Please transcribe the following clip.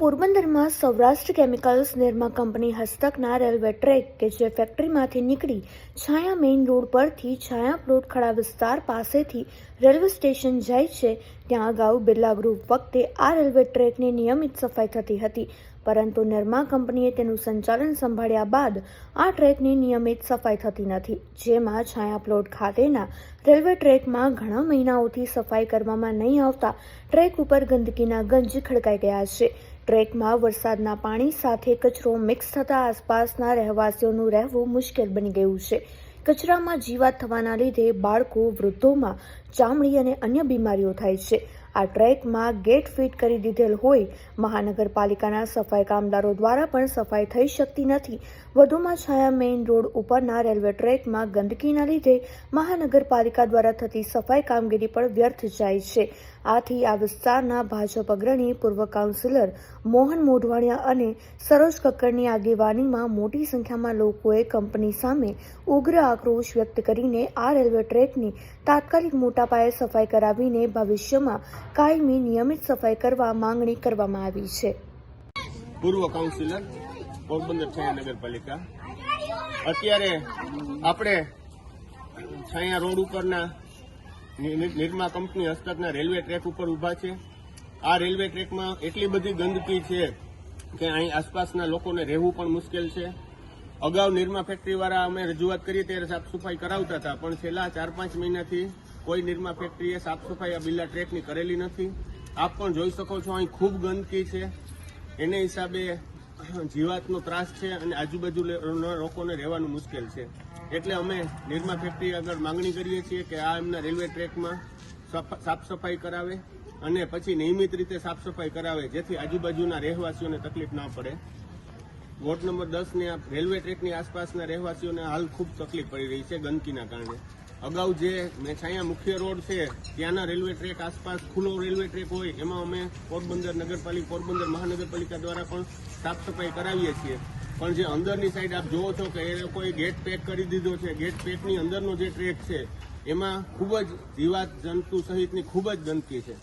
પોરબંદરમાં Saurashtra chemicals Nirma company હસ્તકના railway track કે જે ફેક્ટરીમાંથી નીકળી છાયા મેઇન રોડ પરથી છાયા પ્લોટ ખડા વિસ્તાર પાસેથી રેલવે સ્ટેશન જાય છે, ત્યાં અગાઉ બિરલા ગ્રુપ વખતે આ રેલવે ટ્રેકની નિયમિત સફાઈ થતી હતી. પરંતુ નિર્મા કંપનીએ તેનું સંચાલન સંભાળ્યા બાદ આ ટ્રેકની નિયમિત સફાઈ થતી નથી, જેમાં છાયા પ્લોટ ખાતેના રેલવે ટ્રેકમાં ઘણા મહિનાઓથી સફાઈ કરવામાં નહીં આવતા ટ્રેક ઉપર ગંદકીના ગંજ ખડકાઈ ગયા છે. ટ્રેકમાં વરસાદના પાણી સાથે કચરો મિક્સ થતા આસપાસના રહેવાસીઓનું રહેવું મુશ્કેલ બની ગયું છે. કચરામાં જીવાત થવાના લીધે બાળકો, વૃદ્ધોમાં ચામડી અને અન્ય બીમારીઓ થાય છે. આ ટ્રેકમાં ગેટ ફિટ કરી દીધેલ હોય, મહાનગરપાલિકાના સફાઈ કામદારો દ્વારા પણ સફાઈ થઈ શકતી નથી. વધુમાં છાયા મેઇન રોડ ઉપરના રેલવે ટ્રેકમાં ગંદકીના લીધે મહાનગરપાલિકા દ્વારા થતી સફાઈ કામગીરી પણ વ્યર્થ જાય છે. આથી આ વિસ્તારના ભાજપ અગ્રણી પૂર્વ કાઉન્સિલર મોહન મોઢવાણિયા અને સરોજ કક્કડની આગેવાનીમાં મોટી સંખ્યામાં લોકોએ કંપની સામે ઉગ્ર આક્રોશ વ્યક્ત કરીને આ રેલવે ટ્રેકની તાત્કાલિક મોટા પાયે સફાઈ કરાવીને ભવિષ્યમાં કાયમી નિયમિત સફાઈ કરવા માંગણી કરવામાં આવી છે. પૂર્વ કાઉન્સિલર, પોરબંદર છાયા નગરપાલિકા. અત્યારે આપણે છાયા રોડ ઉપરના નિરમા કંપની હસ્તકના રેલવે ટ્રેક ઉપર ઊભા છે. આ રેલવે ટ્રેકમાં એટલી બધી ગંદકી છે કે અહીં આસપાસના લોકોને રહેવું પણ મુશ્કેલ છે. અગાઉ નિરમા ફેક્ટરીવાળા અમે રજૂઆત કરી ત્યારે સાફ સફાઈ કરાવતા હતા, પણ છેલ્લા ચાર પાંચ મહિનાથી કોઈ નિરમા ફેક્ટરીએ સાફ સફાઈ આ બિલ્લા ટ્રેકની કરેલી નથી. આપ પણ જોઈ શકો છો, અહીં ખૂબ ગંદકી છે. એને હિસાબે જીવાતનો ત્રાસ છે અને આજુબાજુ લોકોને રહેવાનું મુશ્કેલ છે. એટલે અમે નિરમા ફેક્ટરી આગળ માંગણી કરીએ છીએ કે આ એમના રેલવે ટ્રેકમાં સાફ સફાઈ કરાવે અને પછી નિયમિત રીતે સાફ સફાઈ કરાવે, જેથી આજુબાજુના રહેવાસીઓને તકલીફ ના પડે. વોર્ડ નંબર દસને રેલવે ટ્રેકની આસપાસના રહેવાસીઓને હાલ ખૂબ તકલીફ પડી રહી છે ગંદકીના કારણે. અગાઉ જે મેછાયા મુખ્ય રોડ છે ત્યાંના રેલવે ટ્રેક આસપાસ ખુલ્લો રેલવે ટ્રેક હોય એમાં અમે પોરબંદર નગરપાલિકા પોરબંદર મહાનગરપાલિકા દ્વારા પણ સાફ સફાઈ કરાવીએ છીએ. પણ જે અંદરની સાઈડ આપ જોવો છો કે એ લોકોએ ગેટ પેક કરી દીધો છે. ગેટ પેકની અંદરનો જે ટ્રેક છે એમાં ખૂબ જ જીવાત જંતુ સહિતની ખૂબ જ ગંદકી છે.